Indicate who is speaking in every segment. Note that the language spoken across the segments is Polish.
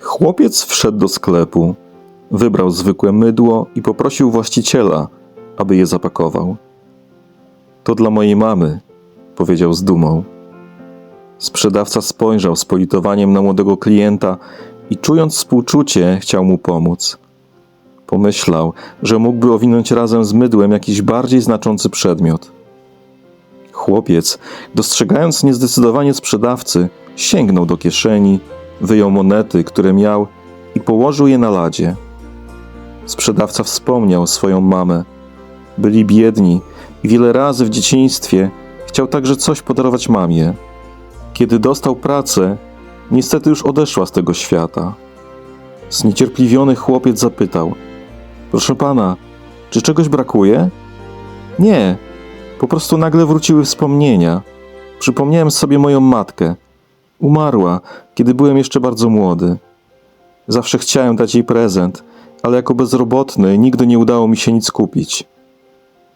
Speaker 1: Chłopiec wszedł do sklepu, wybrał zwykłe mydło i poprosił właściciela, aby je zapakował. To dla mojej mamy, powiedział z dumą. Sprzedawca spojrzał z politowaniem na młodego klienta i czując współczucie, chciał mu pomóc. Pomyślał, że mógłby owinąć razem z mydłem jakiś bardziej znaczący przedmiot. Chłopiec, dostrzegając niezdecydowanie sprzedawcy, sięgnął do kieszeni, wyjął monety, które miał i położył je na ladzie. Sprzedawca wspomniał swoją mamę. Byli biedni i wiele razy w dzieciństwie chciał także coś podarować mamie. Kiedy dostał pracę, niestety już odeszła z tego świata. Zniecierpliwiony chłopiec zapytał: Proszę pana, czy czegoś brakuje? Nie, po prostu nagle wróciły wspomnienia. Przypomniałem sobie moją matkę. Umarła, kiedy byłem jeszcze bardzo młody. Zawsze chciałem dać jej prezent, ale jako bezrobotny nigdy nie udało mi się nic kupić.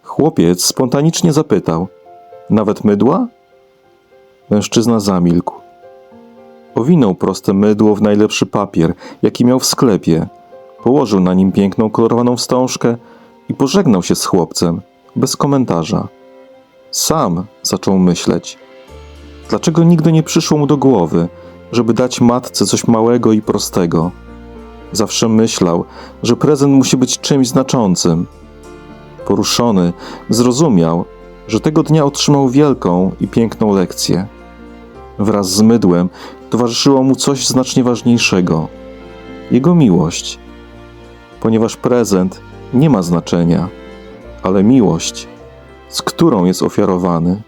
Speaker 1: Chłopiec spontanicznie zapytał: Nawet mydła? Mężczyzna zamilkł. Owinął proste mydło w najlepszy papier, jaki miał w sklepie. Położył na nim piękną kolorowaną wstążkę i pożegnał się z chłopcem, bez komentarza. Sam zaczął myśleć. Dlaczego nigdy nie przyszło mu do głowy, żeby dać matce coś małego i prostego? Zawsze myślał, że prezent musi być czymś znaczącym. Poruszony, zrozumiał, że tego dnia otrzymał wielką i piękną lekcję. Wraz z mydłem towarzyszyło mu coś znacznie ważniejszego jego miłość. Ponieważ prezent nie ma znaczenia, ale miłość, z którą jest ofiarowany,